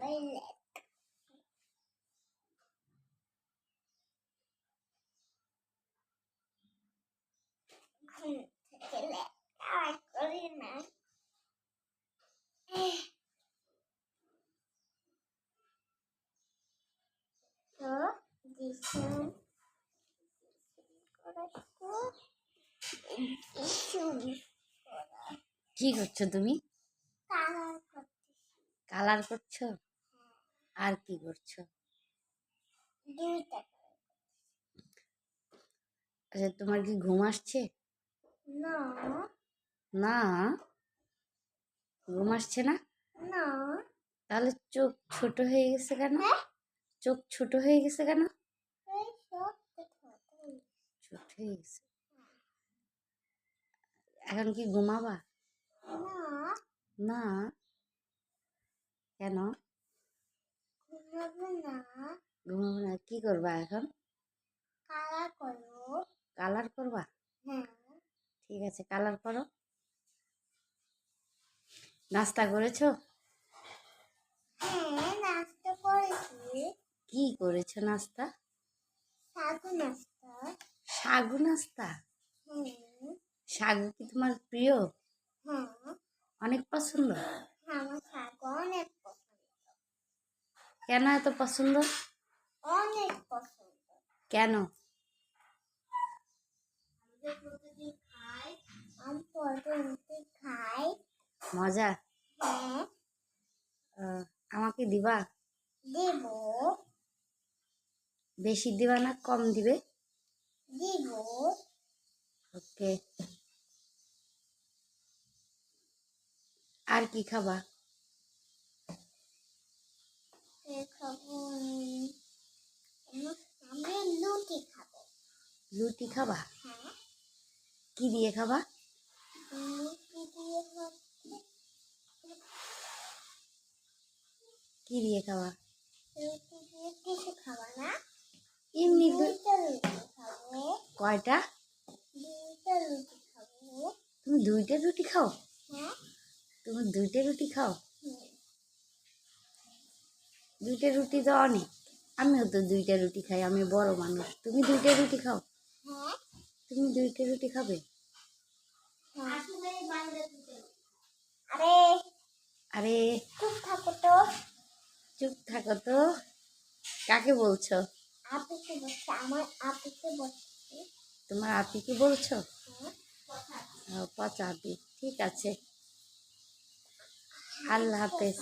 Böyle. Şöyle. Evet, göreyim ben. Eh. Şu dişim. Dişim. কি করছো তুমি কালার করতেছি কালার করছ? আর কি করছ? আচ্ছা তোমার কি ঘুম আসছে? না। না? ঘুম আসছে না? না। তাহলে চোখ ছোট হয়ে গেছে কেন? চোখ ছোট হয়ে গেছে কেন? ছোট হয়ে গেছে। এখন কি ঘুমাবা? না। না? কেন ঘুমাবো না ঘুমাবো না কি করবা এখন কালার করব কালার করবা হ্যাঁ ঠিক আছে কালার করো নাস্তা করেছ হ্যাঁ নাস্তা করেছি কি করেছ নাস্তা সাগু নাস্তা সাগু নাস্তা সাগু কি তোমার প্রিয় অনেক পছন্দ আমার সাগু অনেক পছন্দ কেন এত পছন্দ? অনেক পছন্দ। কেন? মজা? হ্যাঁ। আমাকে দিবা? দেব। বেশি দিবা না কম দিবে? দিব। ওকে। আর কি খাবা এ খাব উম, আমি লুচি খাব রুটি খাবা? কি দিয়ে খাবা? কি দিয়ে খাবা? এমনি কয়টা? তুমি দুইটা রুটি খাও? তুমি দুইটা রুটি খাও। দুইটা রুটি তো অনেক। আমিও তো দুইটা রুটি খাই, আমি বড় মানুষ। তুমি দুইটা রুটি খাও? তুমি দুইটা রুটি খাবে? আরে আরে চুপ থাকো তো। চুপ থাকো তো কাকে বলছো? আপুকে বলছে আমার আপুকে বলছি? তোমার আপিকে বলছো পচা আপি ঠিক আছে। আল্লাহ হাফেজ।